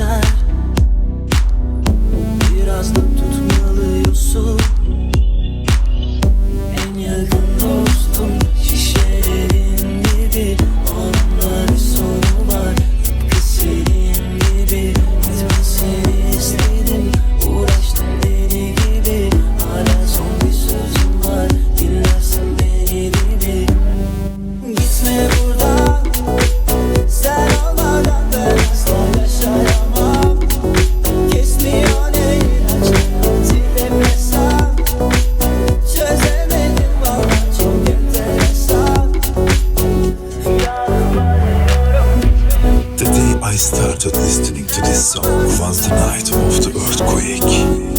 sun. started listening to this song once the night of the earthquake.